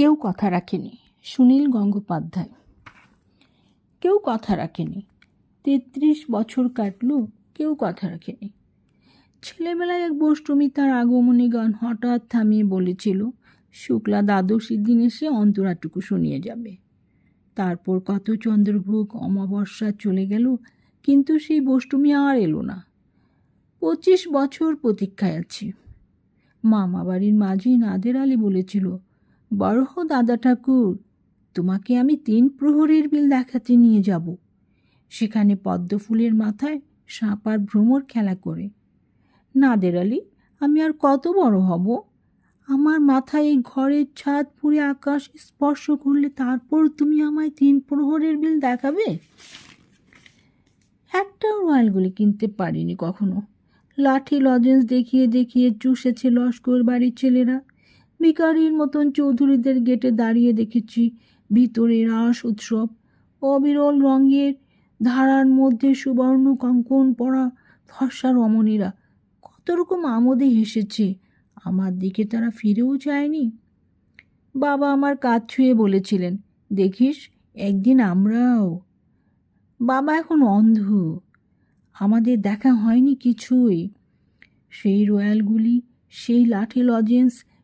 কেউ কথা রাখেনি, সুনীল গঙ্গোপাধ্যায়। কেউ কথা রাখেনি, তেত্রিশ বছর কাটলো, কেউ কথা রাখেনি। ছেলেবেলায় এক বষ্টমী তার আগমনী গান হঠাৎ থামিয়ে বলেছিল, শুক্লা দ্বাদশীর দিন এসে অন্তরাটুকু শুনিয়ে যাবে। তারপর কত চন্দ্রভোগ অমাবস্যা চলে গেল, কিন্তু সেই বষ্টমী আর এলো না। পঁচিশ বছর প্রতীক্ষায় আছি। মামাবাড়ির মাঝি নাদের আলী বলেছিল বড় হো দাদা ঠাকুর, তোমাকে আমি তিন প্রহরের বিল দেখাতে নিয়ে যাব। সেখানে পদ্ম ফুলের মাথায় সাপ আর ভ্রমর খেলা করে। নাদের আলী, আমি আর কত বড় হব? আমার মাথায় এই ঘরের ছাদ পুড়ে আকাশ স্পর্শ করলে তারপর তুমি আমায় তিন প্রহরের বিল দেখাবে? একটাও রয়্যালগুলি কিনতে পারিনি কখনো। লাঠি, লজেন্স দেখিয়ে দেখিয়ে চুষেছে লস্কর বাড়ির ছেলেরা। ভিকারির মতন চৌধুরীদের গেটে দাঁড়িয়ে দেখেছি। ভিতরে রাস উৎসব, অবিরল রঙের ধারার মধ্যে সুবর্ণ কঙ্কন পরা ফর্সা রমণীরা কত রকম আমোদে হেসেছে। আমার দিকে তারা ফিরেও চায়নি বাবা আমার কাজ ছুঁয়ে বলেছিলেন, দেখিস, একদিন আমরাও। বাবা এখন অন্ধ। আমাদের দেখা হয়নি কিছুই। সেই রয়্যালগুলি, সেই লাঠি লজেন্স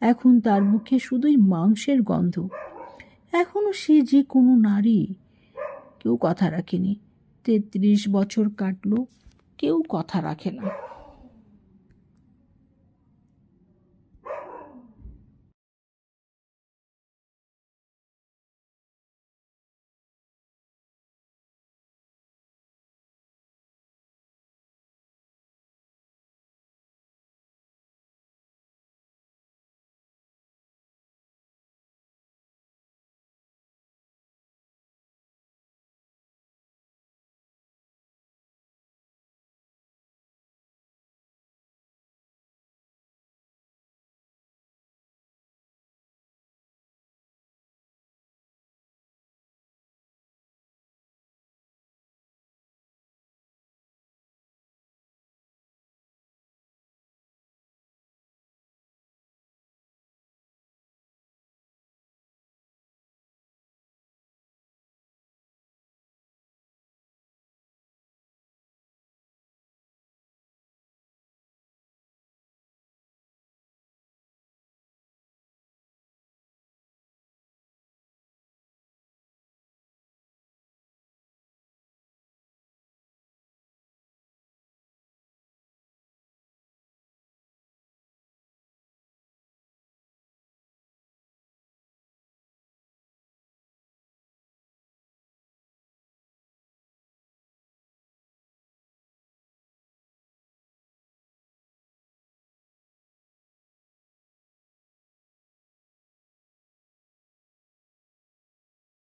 এখন তার মুখে শুধুই মাংসের গন্ধ। এখনও সে যে কোনো নারী, কেউ কথা রাখেনি। তেত্রিশ বছর কাটল, কেউ কথা রাখে না।